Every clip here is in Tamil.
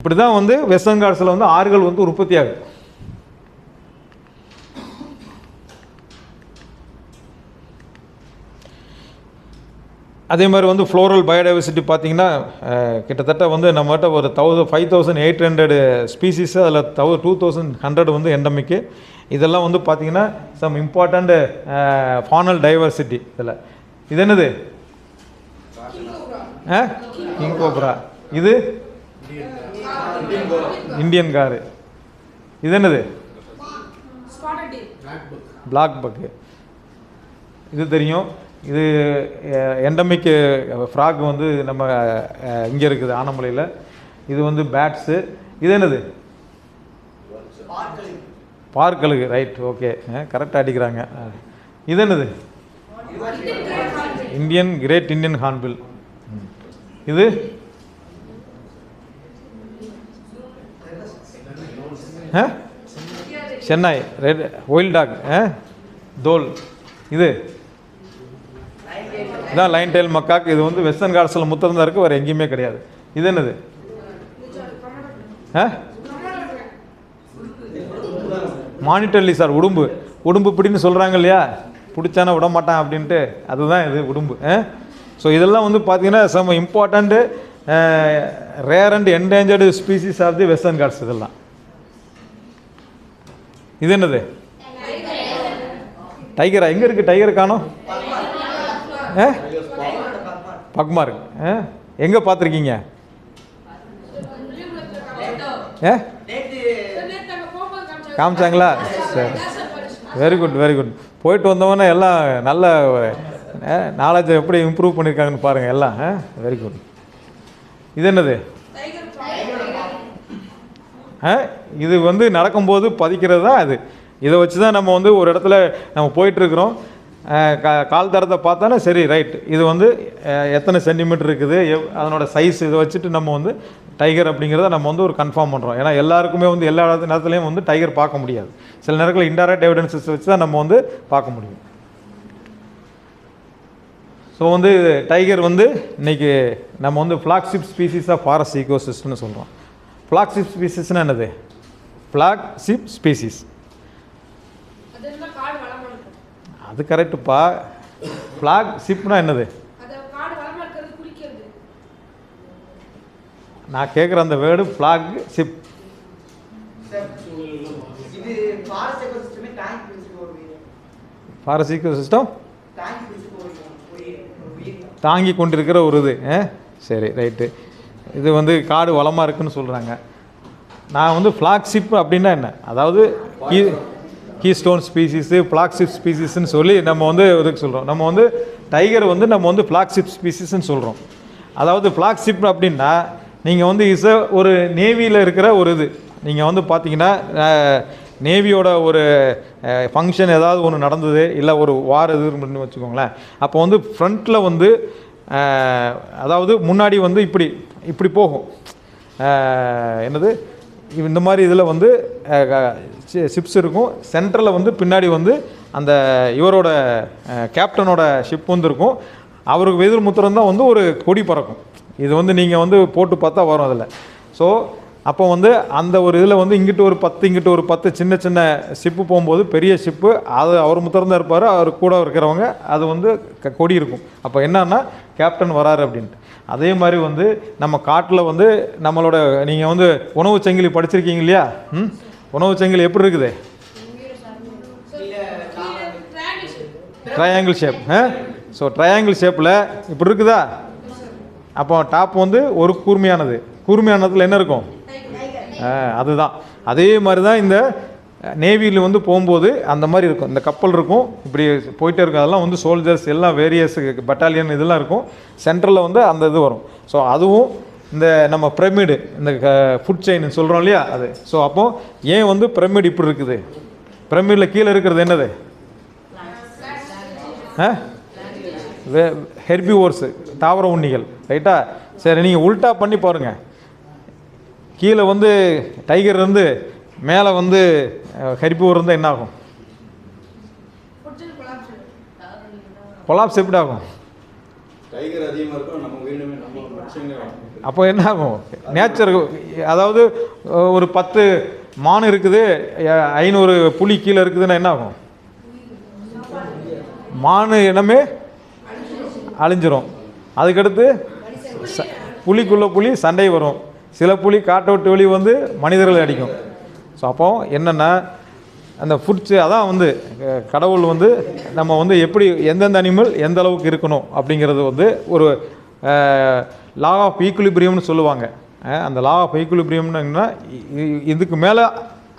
இப்படி தான் வந்து வெஸ்டர்ன் காட்ஸில் வந்து ஆறுகள் வந்து உற்பத்தி ஆகுது. அதே மாதிரி வந்து ஃப்ளோரல் பயோடைவர்சிட்டி பார்த்தீங்கன்னா கிட்டத்தட்ட வந்து நம்மகிட்ட ஒரு thousand five thousand eight hundred species அதில் தௌ டூ தௌசண்ட் ஹண்ட்ரட் வந்து எண்டமிக்கு இதெல்லாம் வந்து பார்த்தீங்கன்னா சம் இம்பார்ட்டண்ட் ஃபானல் டைவர்சிட்டி இதில். இது என்னது? ஆ? கிங் கோப்ரா இது? இந்தியன் காரு இது என்னது பிளாக் பக்கு இது தெரியும் இது எண்டமிக்கு ஃப்ராக் வந்து நம்ம இங்கே இருக்குது ஆனமலையில் இது வந்து பேட்ஸு இது என்னது பார்க்கலுக்கு ரைட் ஓகே கரெக்டாக அடிக்கிறாங்க இது என்னது இந்தியன் கிரேட் இந்தியன் ஹார்ன்பில் இது சென்னை ரெட் ஒயில் டாக் ஆ? தோல். இது? இதான் லைன் டெயில் மக்காக் இது வந்து வெஸ்டர்ன் கார்ட்ஸில் முத்திரம் இருக்குது வேறு எங்கேயுமே கிடையாது. இது என்னது? மானிட்டர்லி சார் உடும்பு. உடும்பு பிடின்னு சொல்கிறாங்க இல்லையா? பிடிச்சானா விட மாட்டான் அப்படின்ட்டு. அதுதான் இது உடும்பு. ஸோ இதெல்லாம் வந்து பார்த்தீங்கன்னா செம்ம important rare and endangered species of the Western Ghats இதெல்லாம். இது என்னது? டைகரா எங்கே இருக்குது டைகர் காணும்? ஆ பக்மா இருக்கு. ஆ எங்கே பார்த்துருக்கீங்க? ஏ? காமிச்சாங்களா? சரி. வெரி குட் வெரி குட் போயிட்டு வந்தவொடனே எல்லாம் நல்ல நாலேஜை எப்படி இம்ப்ரூவ் பண்ணியிருக்காங்கன்னு பாருங்கள் எல்லாம். வெரி குட் இது என்னது? இது வந்து நடக்கும்போது பதிக்கிறது தான் அது இதை வச்சு தான் நம்ம வந்து ஒரு இடத்துல நம்ம போயிட்டுருக்குறோம். கால் தரத்தை பார்த்தாலும் சரி ரைட். இது வந்து எத்தனை சென்டிமீட்டர் இருக்குது? எவ் அதனோட சைஸ் இதை வச்சுட்டு நம்ம வந்து டைகர் அப்படிங்கிறத நம்ம வந்து ஒரு கன்ஃபார்ம் பண்ணுறோம் ஏன்னா எல்லாருக்குமே வந்து எல்லா நேரத்துலையும் வந்து டைகர் பார்க்க முடியாது. சில நேரத்தில் இன்டைரக்ட் எவிடன்சஸ் வச்சு தான் நம்ம வந்து பார்க்க முடியும். ஸோ வந்து டைகர் வந்து இன்னைக்கு நம்ம வந்து ஃப்ளாக்ஷிப் ஸ்பீசிஸ் ஆஃப் ஃபாரஸ்ட் ஈகோசிஸ்டம்னு சொல்கிறோம் ஃப்ளாக்ஷிப் ஸ்பீசிஸ்னால் என்னது? ஃப்ளாக்ஷிப் ஸ்பீசிஸ் அது கரெக்டுப்பா ஃப்ளாக் ஷிப்னா என்னது? நான் கேட்குற அந்த வேர்டு ஃப்ளாக் ஷிப் இது ஃபாரஸ்ட் எக்கோசிஸ்டமே டேங்க் பிரிச்சு போடுது ஃபாரஸ்ட் ஈகோ சிஸ்டம் தாங்கி கொண்டிருக்கிற ஒரு இது. ஆ? சரி ரைட்டு இது வந்து காடு வளமாக இருக்குன்னு சொல்கிறாங்க நான் வந்து ஃப்ளாக்ஷிப் அப்படின்னா என்ன? அதாவது key keystone species flagship ஸ்பீசிஸ்ன்னு சொல்லி நம்ம வந்து இதுக்கு சொல்கிறோம் நம்ம வந்து டைகர் வந்து நம்ம வந்து ஃப்ளாக்ஷிப் ஸ்பீசிஸ்ன்னு சொல்கிறோம் அதாவது ஃப்ளாக்ஷிப் அப்படின்னா நீங்கள் வந்து இஸ் ஒரு நேவியில் இருக்கிற ஒரு இது. நீங்கள் வந்து பார்த்தீங்கன்னா நேவியோட ஒரு ஃபங்க்ஷன் ஏதாவது ஒன்று நடந்தது இல்லை ஒரு வார் இது வச்சுக்கோங்களேன். அப்போ வந்து ஃப்ரண்ட்டில் வந்து அதாவது முன்னாடி வந்து இப்படி இப்படி போகும். என்னது? இந்த மாதிரி இதில் வந்து ஷிப்ஸ் இருக்கும். சென்டரில் வந்து பின்னாடி வந்து அந்த இவரோட கேப்டனோட ஷிப் வந்து இருக்கும். அவருக்கு எதிர் முத்திரம் தான் வந்து ஒரு கொடி பறக்கும். இது வந்து நீங்கள் வந்து போட்டு பார்த்தா வரும் அதில். ஸோ அப்போ வந்து அந்த ஒரு இதில் வந்து இங்கிட்டு ஒரு பத்து இங்கிட்டு ஒரு பத்து சின்ன சின்ன ஷிப்பு போகும்போது பெரிய ஷிப்பு அது அவர் முத்திரம் தான் இருப்பார். அவர் கூட இருக்கிறவங்க அது வந்து க- கொடி இருக்கும். அப்போ என்னன்னா கேப்டன் வராரு அப்படின்ட்டு. அதே மாதிரி வந்து நம்ம காட்டில் வந்து நம்மளோட நீங்கள் வந்து உணவு சங்கிலி படிச்சிருக்கீங்க இல்லையா? ம்? உணவு சங்கிலி எப்படி இருக்குது? ட்ரையாங்கிள் ஷேப் ஆ? ஸோ ட்ரையாங்கிள் ஷேப்பில் இப்படி இருக்குதா? அப்போ டாப் வந்து ஒரு கூர்மையானது. கூர்மையானதில் என்ன இருக்கும்? அதுதான். அதே மாதிரி தான் இந்த நேவியில் வந்து போகும்போது அந்த மாதிரி இருக்கும். இந்த கப்பல் இருக்கும். இப்படி போயிட்டே இருக்கும். அதெல்லாம் வந்து சோல்ஜர்ஸ் எல்லாம் வேரியஸ் பட்டாலியன் இதெல்லாம் இருக்கும். சென்ட்ரலில் வந்து அந்த இது வரும். ஸோ அதுவும் இந்த நம்ம பிரமிடு இந்த ஃபுட் செயின் சொல்கிறோம் இல்லையா? அது. ஸோ அப்போது ஏன் வந்து பிரமிடு இப்படி இருக்குது? பிரமிடில் கீழே இருக்கிறது என்னது? ஆ? ஹெர்பி ஓர்ஸு தாவர உண்ணிகள். ரைட்டா சரி நீங்கள் உல்ட்டா பண்ணி பாருங்கள் கீழே வந்து டைகர் இருந்து மேலே வந்து ஹெர்பிவோர் இருந்தால் என்ன ஆகும் கொலாப்ஸ் எப்படி ஆகும் அப்போ என்ன ஆகும் நேச்சர் அதாவது ஒரு பத்து மான் இருக்குது ஐநூறு புலி கீழே இருக்குதுன்னா என்ன ஆகும் மான் இனமே அழிஞ்சிரும். அதுக்கடுத்து ச புலிக்குள்ள புலி சண்டை வரும். சில புலி காட்டை விட்டு வெளியே வந்து மனிதர்களை அடிக்கும். ஸோ அப்போ என்னென்னா அந்த ஃபுட்ஸு அதான் வந்து கடவுள் வந்து நம்ம வந்து எப்படி எந்தெந்த அனிமல் எந்த அளவுக்கு இருக்கணும் அப்படிங்கிறது வந்து ஒரு லா ஆஃப் ஈக்குலிபிரியம்னு சொல்லுவாங்க. அந்த லா ஆஃப் ஈக்குலிபிரியம்னு என்னன்னா இதுக்கு மேலே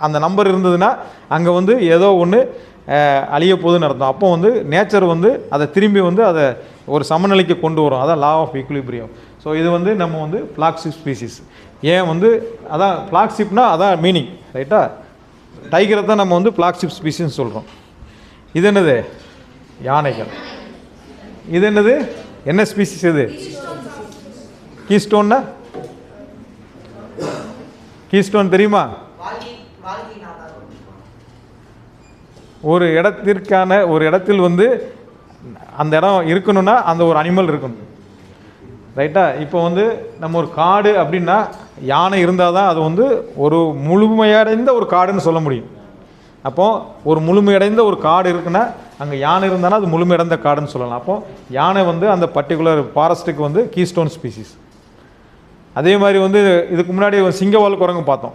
அந்த நம்பர் இருந்ததுன்னா அங்கே வந்து ஏதோ ஒன்று அழிய போகுதுன்னு அர்த்தம். அப்போ வந்து நேச்சர் வந்து அதை திரும்பி வந்து அதை ஒரு சமநிலைக்கு கொண்டு வரும். அதான் லா ஆஃப் ஈக்குலிபிரியம் ஸோ இது வந்து நம்ம வந்து ஃப்ளாக்ஷிப் ஸ்பீசிஸ் ஏன் வந்து அதான் ஃப்ளாக்ஷிப்னா அதான் மீனிங் ரைட்டா டைகரை தான் நம்ம வந்து ஃப்ளாக்ஷிப் ஸ்பீசிஸ்னு சொல்கிறோம் இது என்னது? யானைகள். இது என்னது? என்ன ஸ்பீசிஸ் இது? கீஸ்டோன்னா கீஸ்டோன் தெரியுமா? ஒரு இடத்திற்கான ஒரு இடத்தில் வந்து அந்த இடம் இருக்கணும்னா அந்த ஒரு அனிமல் இருக்கணும். ரைட்டா? இப்போ வந்து நம்ம ஒரு காடு அப்படின்னா யானை இருந்தால் தான் அது வந்து ஒரு முழுமையடைந்த ஒரு காடுன்னு சொல்ல முடியும். அப்போது ஒரு முழுமையடைந்த ஒரு காடு இருக்குன்னா அங்கே யானை இருந்தாலும் அது முழுமையடைந்த காடுன்னு சொல்லலாம். அப்போது யானை வந்து அந்த பர்டிகுலர் ஃபாரஸ்ட்டுக்கு வந்து கீஸ்டோன் ஸ்பீசிஸ் அதே மாதிரி வந்து இதுக்கு முன்னாடி சிங்கவால் குரங்கு பார்த்தோம்.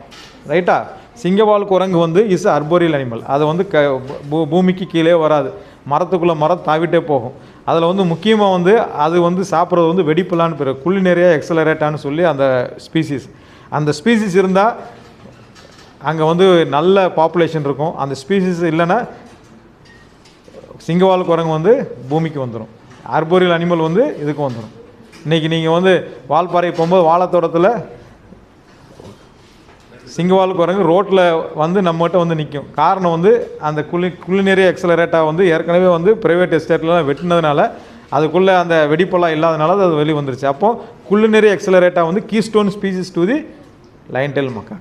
ரைட்டா? சிங்கவால் குரங்கு வந்து இஸ் அர்போரியல் அனிமல் அது வந்து க பூ- பூமிக்கு கீழே வராது. மரத்துக்குள்ளே மரம் தாவிட்டே போகும். அதில் வந்து முக்கியமாக வந்து அது வந்து சாப்பிட்றது வந்து வெடிப்புலான்னு பேர். குள்ளினேரியா எக்ஸலரேட்டான்னு சொல்லி அந்த ஸ்பீசிஸ் அந்த ஸ்பீசிஸ் இருந்தால் அங்கே வந்து நல்ல பாப்புலேஷன் இருக்கும். அந்த ஸ்பீசிஸ் இல்லைன்னா சிங்கவால் குரங்கு வந்து பூமிக்கு வந்துடும் ஆர்போரியல் அனிமல் வந்து இதுக்கு வந்துடும் இன்றைக்கி நீங்கள் வந்து வால்பாறை போகும்போது வாழைத்தோட்டத்தில் சிங்கவால் குரங்கு ரோட்டில் வந்து நம்மகிட்ட வந்து நிற்கும் காரணம் வந்து அந்த குளி குளிநெறி எக்ஸலரேட்டாக வந்து ஏற்கனவே வந்து ப்ரைவேட் எஸ்டேட்லாம் வெட்டினதுனால அதுக்குள்ளே அந்த வெடிப்பெல்லாம் இல்லாதனால அது வெளியே வந்துருச்சு. அப்போது குளிநெறி எக்ஸலரேட்டாக வந்து keystone species to the line del மக்கா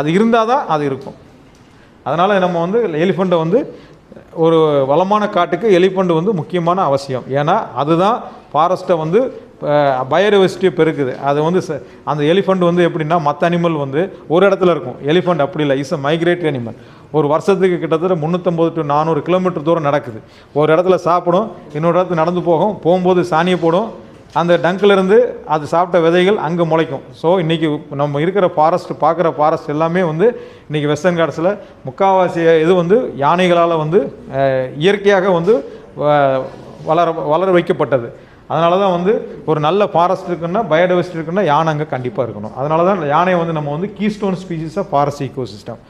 அது இருந்தால் தான் அது இருக்கும். அதனால் நம்ம வந்து எலிஃபண்ட்டை வந்து ஒரு வளமான காட்டுக்கு எலிஃபண்ட் வந்து முக்கியமான அவசியம். ஏன்னா அதுதான் ஃபாரஸ்ட்டை வந்து பயோடைவர்சிட்டியை பெருக்குது. அது வந்து ச- அந்த எலிஃபண்ட் வந்து எப்படின்னா மற்ற அனிமல் வந்து ஒரு இடத்துல இருக்கும். எலிஃபண்ட் அப்படி இல்லை. இஸ் அ மைக்ரேட் அனிமல் ஒரு வருஷத்துக்கு கிட்டத்தட்ட முந்நூற்றம்பது டு நானூறு கிலோமீட்டர் தூரம் நடக்குது. ஒரு இடத்துல சாப்பிடும் இன்னொரு இடத்துல நடந்து போகும். போகும்போது சாணியை போடும். அந்த டங்க்லேருந்து அது சாப்பிட்ட விதைகள் அங்கே முளைக்கும். ஸோ இன்றைக்கி நம்ம இருக்கிற ஃபாரஸ்ட் பார்க்குற ஃபாரஸ்ட் எல்லாமே வந்து இன்றைக்கி வெஸ்டர்ன் காட்ஸில் முக்கால்வாசி இது வந்து யானைகளால் வந்து இயற்கையாக வந்து வளர வளர வைக்கப்பட்டது. அதனால தான் வந்து ஒரு நல்ல ஃபாரஸ்ட் இருக்குன்னா பயோடைவர்சிட்டி இருக்குன்னா யானை அங்கே கண்டிப்பாக இருக்கணும். அதனால தான் யானையை வந்து நம்ம வந்து keystone species of forest ecosystem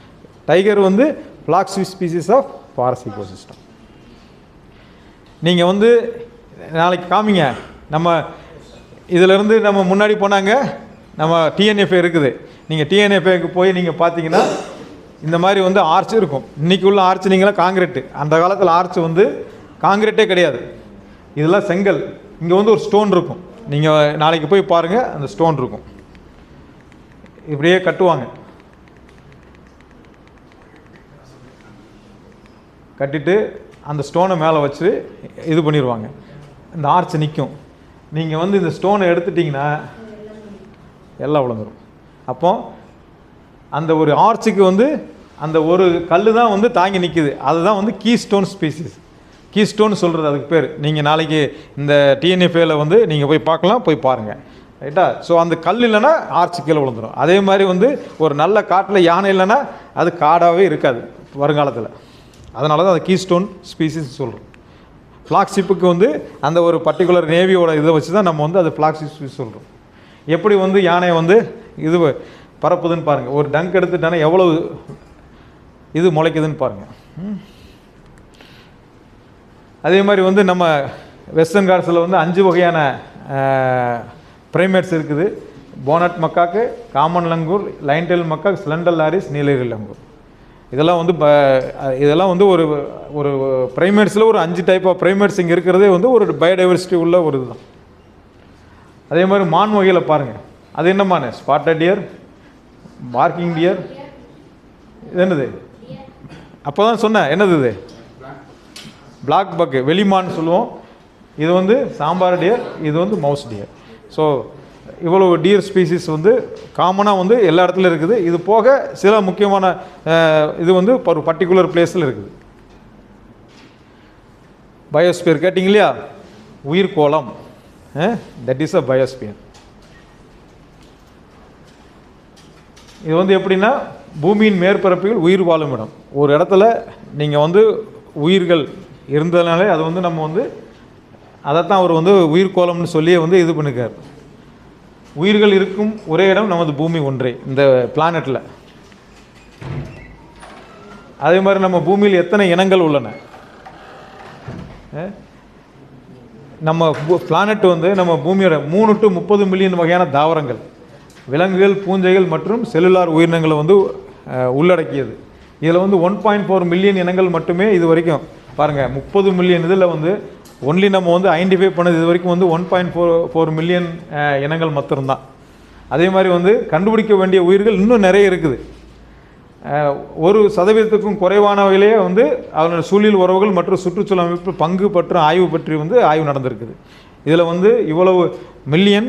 tiger வந்து flagship species of forest ecosystem நீங்கள் வந்து நாளைக்கு காமிங்க. நம்ம இதிலேருந்து நம்ம முன்னாடி போனாங்க நம்ம டிஎன்எஃப்ஏ இருக்குது. நீங்கள் டிஎன்எஃப்ஏக்கு போய் நீங்கள் பார்த்தீங்கன்னா இந்த மாதிரி வந்து ஆர்ச் இருக்கும். இன்றைக்கி உள்ள ஆர்ச் நீங்களாம் காங்கிரீட்டு அந்த காலத்தில் ஆர்ச் வந்து காங்கிரீட்டே கிடையாது. இதெல்லாம் செங்கல். இங்கே வந்து ஒரு ஸ்டோன் இருக்கும். நீங்கள் நாளைக்கு போய் பாருங்கள் அந்த ஸ்டோன் இருக்கும். இப்படியே கட்டுவாங்க. கட்டிட்டு அந்த ஸ்டோனை மேலே வச்சு இது பண்ணிடுவாங்க இந்த ஆர்ச் நிற்கும் நீங்கள் வந்து இந்த ஸ்டோனை எடுத்துட்டிங்கன்னா எல்லாம் விழுந்துரும். அப்போ அந்த ஒரு ஆர்ச்சுக்கு வந்து அந்த ஒரு கல் தான் வந்து தாங்கி நிற்குது அதுதான் வந்து கீ ஸ்டோன் ஸ்பீசிஸ் கீ சொல்கிறது அதுக்கு பேர். நீங்கள் நாளைக்கு இந்த டிஎன்எஃப்ஏல வந்து நீங்கள் போய் பார்க்கலாம் போய் பாருங்கள் ரைட்டா? ஸோ அந்த கல் இல்லைன்னா ஆர்ச்சி கீழே விழுந்துரும். அதே மாதிரி வந்து ஒரு நல்ல காட்டில் யானை இல்லைன்னா அது காடாகவே இருக்காது வருங்காலத்தில். அதனால தான் அது கீஸ்டோன் ஸ்பீசிஸ் சொல்கிறோம் ஃப்ளாக்ஷிப்புக்கு வந்து அந்த ஒரு பர்டிகுலர் நேவியோட இதை வச்சு தான் நம்ம வந்து அது ஃப்ளாக்ஷிப் ஸ்பீஸ் சொல்கிறோம் எப்படி வந்து யானை வந்து இது பரப்புதுன்னு பாருங்கள் ஒரு டங்க் எடுத்துட்டானே எவ்வளவு இது முளைக்குதுன்னு பாருங்கள் ம். அதே மாதிரி வந்து நம்ம வெஸ்டர்ன் காட்ஸில் வந்து அஞ்சு வகையான ப்ரைமேட்ஸ் இருக்குது. Bonnet macaque common langur lion tailed macaque slender loris Nilgiri langur இதெல்லாம் வந்து ப இதெல்லாம் வந்து ஒரு ஒரு ப்ரைமேட்ஸில் ஒரு அஞ்சு டைப் ஆஃப் ப்ரைமேட்ஸ் இங்கே இருக்கிறதே வந்து ஒரு பயோடைவர்சிட்டி உள்ள ஒரு இதுதான். அதே மாதிரி மான் வகையில் பாருங்கள் அது என்னமான? மான் டியர் பார்க்கிங் டியர் இது என்னது? அப்போ தான் சொன்னேன் என்னது இது? பிளாக் பக்கு வெளிமான்னு சொல்லுவோம். இது வந்து சாம்பார் டியர் இது வந்து மவுஸ் டியர் ஸோ இவ்வளவு டியர் ஸ்பீசிஸ் வந்து காமனாக வந்து எல்லா இடத்துலையும் இருக்குது. இது போக சில முக்கியமான இது வந்து ஒரு பர்டிகுலர் பிளேஸில் இருக்குது. பயோஸ்பியர் கேட்டிங்க இல்லையா? உயிர்கோளம் தட் இஸ் அ பயோஸ்பியர் இது வந்து எப்படின்னா பூமியின் மேற்பரப்பில் உயிர் வாழும் இடம். ஒரு இடத்துல நீங்கள் வந்து உயிர்கள் இருந்ததுனாலே அது வந்து நம்ம வந்து அதைத்தான் அவர் வந்து உயிர்கோளம்னு சொல்லியே வந்து இது பண்ணிக்கார். உயிர்கள் இருக்கும் ஒரே இடம் நமது பூமி ஒன்றே இந்த பிளானட்டில் அதே மாதிரி நம்ம பூமியில் எத்தனை இனங்கள் உள்ளன? நம்ம பிளானட் வந்து நம்ம பூமியோட மூணு டு முப்பது மில்லியன் வகையான தாவரங்கள் விலங்குகள் பூஞ்சைகள் மற்றும் செல்லுலார் உயிரினங்களை வந்து உள்ளடக்கியது. இதில் வந்து ஒன் பாயிண்ட் ஃபோர் மில்லியன் இனங்கள் மட்டுமே இது வரைக்கும் பாருங்கள் முப்பது மில்லியன் இதில் வந்து ஒன்லி நம்ம வந்து ஐடென்டிஃபை பண்ணது இது வரைக்கும் வந்து one point four four million இனங்கள் மாத்திரம்தான் அதே மாதிரி வந்து கண்டுபிடிக்க வேண்டிய உயிர்கள் இன்னும் நிறைய இருக்குது. ஒரு சதவீதத்துக்கும் குறைவானவையிலேயே வந்து அதனோட சூழல் உறவுகள் மற்றும் சுற்றுச்சூழல் அமைப்பு பங்கு பற்றும் ஆய்வு பற்றி வந்து ஆய்வு நடந்திருக்குது. இதில் வந்து இவ்வளவு மில்லியன்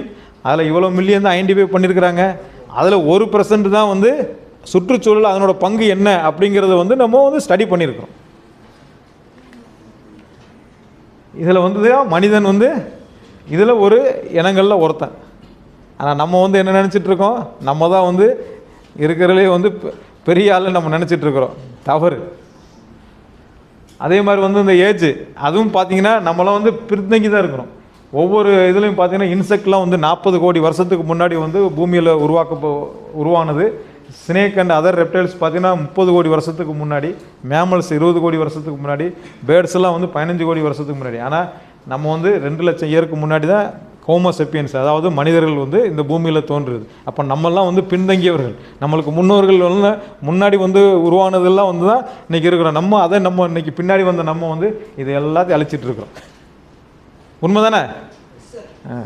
அதில் இவ்வளோ மில்லியன் தான் ஐடென்டிஃபை பண்ணியிருக்கிறாங்க அதில் ஒரு பர்சன்ட் தான் வந்து சுற்றுச்சூழல் அதனோட பங்கு என்ன அப்படிங்கிறத வந்து நம்ம வந்து ஸ்டடி பண்ணியிருக்கிறோம் இதில் வந்து மனிதன் வந்து இதில் ஒரு இனங்களில் ஒருத்தன். ஆனால் நம்ம வந்து என்ன நினச்சிட்டு இருக்கோம்? நம்ம தான் வந்து இருக்கிறதுலே வந்து பெ- பெரிய ஆள் நம்ம நினச்சிட்ருக்குறோம் தவறு. அதே மாதிரி வந்து இந்த ஏஜ் அதுவும் பார்த்தீங்கன்னா நம்மளாம் வந்து பிரித்தங்கி தான் இருக்கிறோம். ஒவ்வொரு இதுலையும் பார்த்தீங்கன்னா இன்செக்ட்லாம் வந்து நாற்பது கோடி வருஷத்துக்கு முன்னாடி வந்து பூமியில் உருவாக்க உருவானது. ஸ்னேக் அண்ட் அதர் ரெப்டைல்ஸ் பார்த்தீங்கன்னா முப்பது கோடி வருஷத்துக்கு முன்னாடி மேமல்ஸ் இருபது கோடி வருஷத்துக்கு முன்னாடி பேர்ட்ஸ் எல்லாம் வந்து பதினஞ்சு கோடி வருஷத்துக்கு முன்னாடி. ஆனால் நம்ம வந்து ரெண்டு லட்சம் இயருக்கு முன்னாடி தான் ஹோமோசெப்பியன்ஸ் அதாவது மனிதர்கள் வந்து இந்த பூமியில் தோன்றுது. அப்போ நம்மெல்லாம் வந்து பின்தங்கியவர்கள். நம்மளுக்கு முன்னோர்கள் வந்து முன்னாடி வந்து உருவானதெல்லாம் வந்து தான் இன்றைக்கி இருக்கிறோம். நம்ம அதை நம்ம இன்னைக்கு பின்னாடி வந்த நம்ம வந்து இது எல்லாத்தையும் அழிச்சிட்டு இருக்கிறோம். உண்மை தானே ஆ.